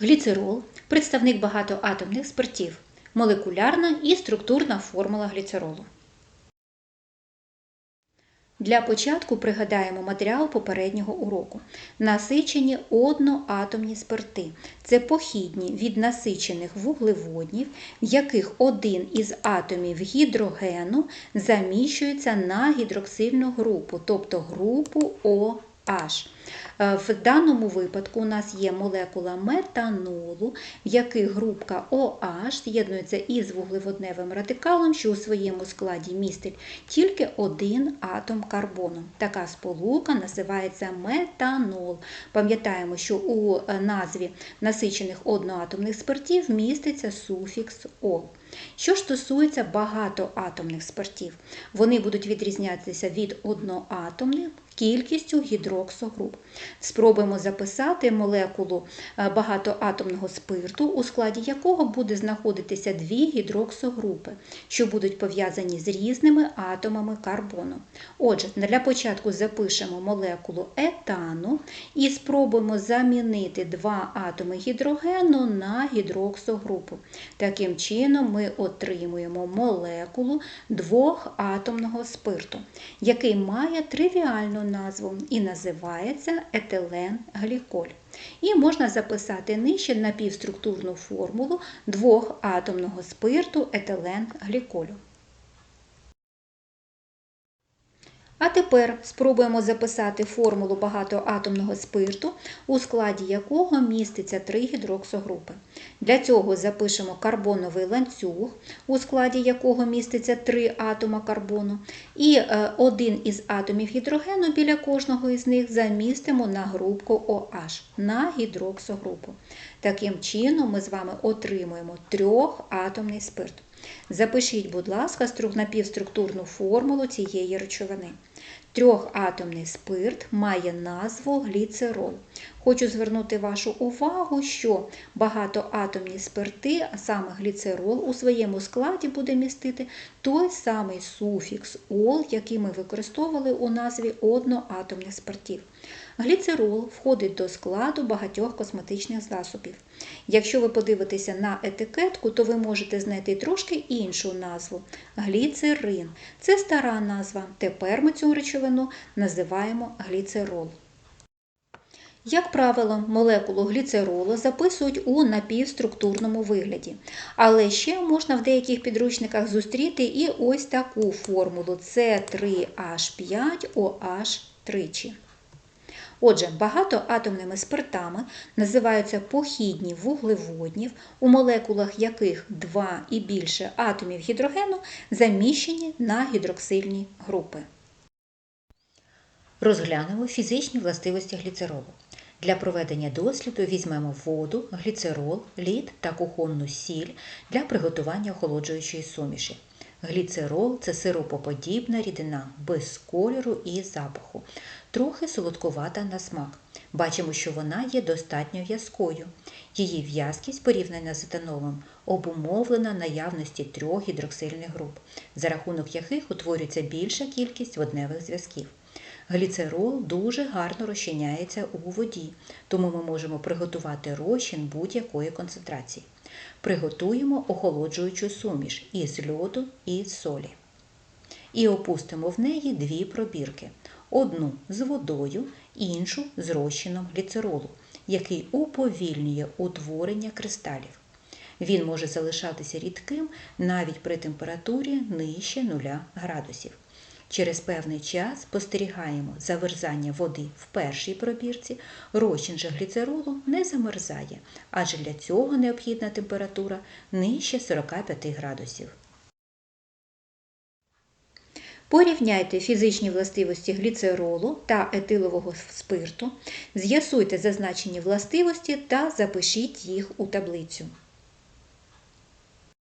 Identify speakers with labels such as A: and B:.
A: Гліцерол представник багатоатомних спиртів. Молекулярна і структурна формула гліцеролу. Для початку пригадаємо матеріал попереднього уроку. Насичені одноатомні спирти. Це похідні від насичених вуглеводнів, в яких один із атомів гідрогену заміщується на гідроксильну групу, тобто групу OH. Е, В даному випадку у нас є молекула метанолу, в яких групка OH з'єднується із вуглеводневим радикалом, що у своєму складі містить тільки один атом карбону. Така сполука називається метанол. Пам'ятаємо, що у е, назві насичених одноатомних спиртів міститься суфікс ол. Що ж стосується багатоатомних спиртів, вони будуть відрізнятися від одноатомних кількістю гідроксогруп. Спробуємо записати молекулу е, багатоатомного спирту, у складі якого буде знаходитися дві гідроксогрупи, що будуть пов'язані з різними атомами карбону. Отже, для початку запишемо молекулу етану і спробуємо замінити два атоми гідрогену на гідроксогрупу. Таким чином, ми отримуємо молекулу двохатомного спирту, який має тривіальну назву і називається етиленгліколь. І можна записати нижче напівструктурну формулу двохатомного спирту етиленгліколю. А тепер спробуємо записати формулу багатоатомного спирту, у складі якого міститься три гідроксогрупи. Для цього запишемо карбоновий ланцюг, у складі якого міститься три атома карбону, і е, один із атомів гідрогену біля кожного із них замістимо на групку OH, на гідроксогрупу. Таким чином ми з вами отримуємо трьохатомний спирт. Запишіть, будь ласка, напівструктурну формулу цієї речовини. Трьохатомний спирт має назву гліцерол. Хочу звернути вашу увагу, що багатоатомні спирти, а саме гліцерол, у своєму складі буде містити той самий суфікс ол, який ми використовували у назві одноатомних спиртів. Гліцерол входить до складу багатьох косметичних засобів. Якщо ви подивитеся на етикетку, то ви можете знайти трошки іншу назву гліцерин. Це стара назва. Тепер ми цю речовину називаємо гліцерол. Як правило, молекулу гліцеролу записують у напівструктурному вигляді, але ще можна в деяких підручниках зустріти і ось таку формулу С3H5OH тричі. Отже, багатоатомними спиртами називаються похідні вуглеводнів, у молекулах яких два і більше атомів гідрогену заміщені на гідроксильні групи. Розглянемо фізичні властивості гліцеролу. Для проведення досліду візьмемо воду, гліцерол, лід та кухонну сіль для приготування охолоджуючої суміші. Гліцерол це сиропоподібна рідина без кольору і запаху, трохи солодкувата на смак. Бачимо, що вона є достатньо в'язкою. Її в'язкість, порівняна з етанолом, обумовлена наявності трьох гідроксильних груп, за рахунок яких утворюється більша кількість водневих зв'язків. Гліцерол дуже гарно розчиняється у воді, тому ми можемо приготувати розчин будь-якої концентрації. Приготуємо охолоджуючу суміш із льоду і солі. І опустимо в неї дві пробірки: одну з водою, іншу з розчином гліцеролу, який уповільнює утворення кристалів. Він може залишатися рідким навіть при температурі нижче 0 градусів. Через певний час спостерігаємо заверзання води в першій пробірці, розчин же гліцеролу не замерзає, адже для цього необхідна температура нижче 45 градусів. Порівняйте фізичні властивості гліцеролу та етилового спирту, з'ясуйте зазначені властивості та запишіть їх у таблицю.